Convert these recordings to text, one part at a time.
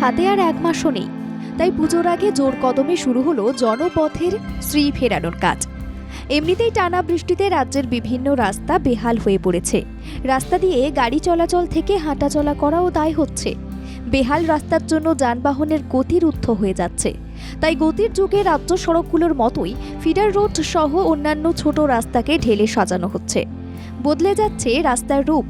হাতে আর এক মাসও নেই। তাই পুজোর আগে জোর কদমে শুরু হলো জনপথের শ্রী ফেরানোর কাজ। এমনিতেই টানা বৃষ্টিতে রাজ্যের বিভিন্ন রাস্তা বেহাল হয়ে পড়েছে। রাস্তা দিয়ে গাড়ি চলাচল থেকে হাঁটাচলা করাও দায় হচ্ছে। বেহাল রাস্তার জন্য যানবাহনের গতির উদ্ধ হয়ে যাচ্ছে। তাই গতির যুগে রাজ্য সড়কগুলোর মতোই ফিডার রোড সহ অন্যান্য ছোট রাস্তাকে ঢেলে সাজানো হচ্ছে। বদলে যাচ্ছে রাস্তার রূপ।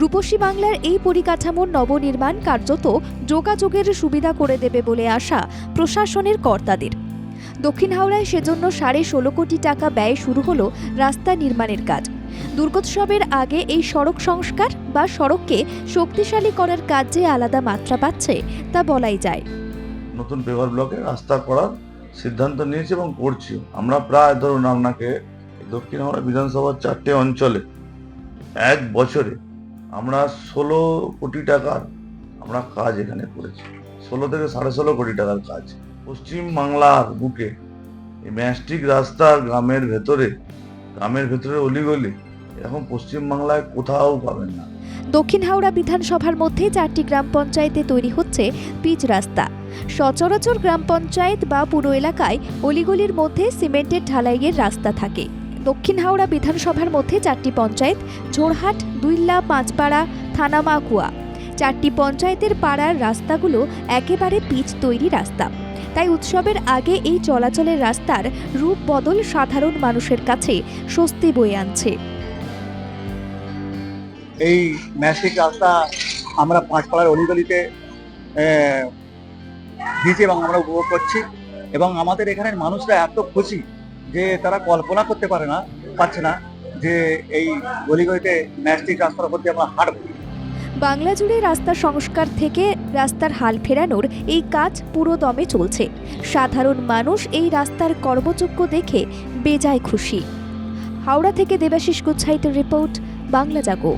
রূপসী বাংলার এই পরিকাঠামোর নবনির্মাণ কার্যত যোগাযোগের সুবিধা করে দেবে বলে আশা প্রশাসনের কর্তাদের। দক্ষিণ হাওড়ায় সেজন্য সাড়ে ষোলো কোটি টাকা ব্যয় শুরু হলো রাস্তা নির্মাণের কাজ। দুর্গোৎসবের আগে এই সড়ক সংস্কার বা সড়ককে শক্তিশালী করার কাজ যে আলাদা মাত্রা পাচ্ছে তা বলাই যায়। নতুন পেভার ব্লকে রাস্তা করার সিদ্ধান্ত নিয়েছি এবং করছি। আমরা প্রায় ধরুন আপনাকে দক্ষিণ হাওড়া বিধানসভার চারটে অঞ্চলে এক বছরে আমরা ষোলো কোটি টাকার আমরা কাজ এখানে করেছি। ষোলো থেকে সাড়ে ষোলো কোটি টাকার কাজ। পশ্চিম বাংলার বুকে এই ম্যাস্টিক রাস্তার গ্রামের ভেতরে গ্রামের ভেতরে অলিগলি, এরকম পশ্চিম বাংলায় কোথাও পাবেন না। দক্ষিণ হাওড়া বিধানসভার মধ্যে চারটি গ্রাম পঞ্চায়েতে তৈরি হচ্ছে পিচ রাস্তা। সচরাচর গ্রাম পঞ্চায়েত বা পুরো এলাকায় অলিগলির মধ্যে সিমেন্টের ঢালাইয়ের রাস্তা থাকে। দক্ষিণ হাওড়া বিধানসভার মধ্যে চারটি পঞ্চায়েত, ঝোড়হাট, দুইল্লা, পাঁচপাড়া থানামাকুয়া চারটি পঞ্চায়েতের পাড়ার রাস্তাগুলো একেবারে পিচ তৈরি রাস্তা। তাই উৎসবের আগে এই চলাচলের রাস্তার রূপ বদল সাধারণ মানুষের কাছে স্বস্তি বয়ে আনছে। এই ম্যাস্টিক রাস্তা আমরা পাঁচপাড়ার অলিগলিতে দিয়েছি এবং আমরা উপভোগ করছি এবং আমাদের এখানের মানুষরা এত খুশি। যে তারা কল্পনা করতে পারে না, পারছে না যে এই গলিগলিতে রাস্তার উপর দিয়ে আমরা হাঁটবো। বাংলা জুড়ে রাস্তা সংস্কার থেকে রাস্তার হাল ফেরানোর এই কাজ পুরো দমে চলছে। সাধারণ মানুষ এই রাস্তার কর্মযোগ্য দেখে বেজায় খুশি। হাওড়া থেকে দেবাশিস গুচ্ছাইতের রিপোর্ট, বাংলা জাগো।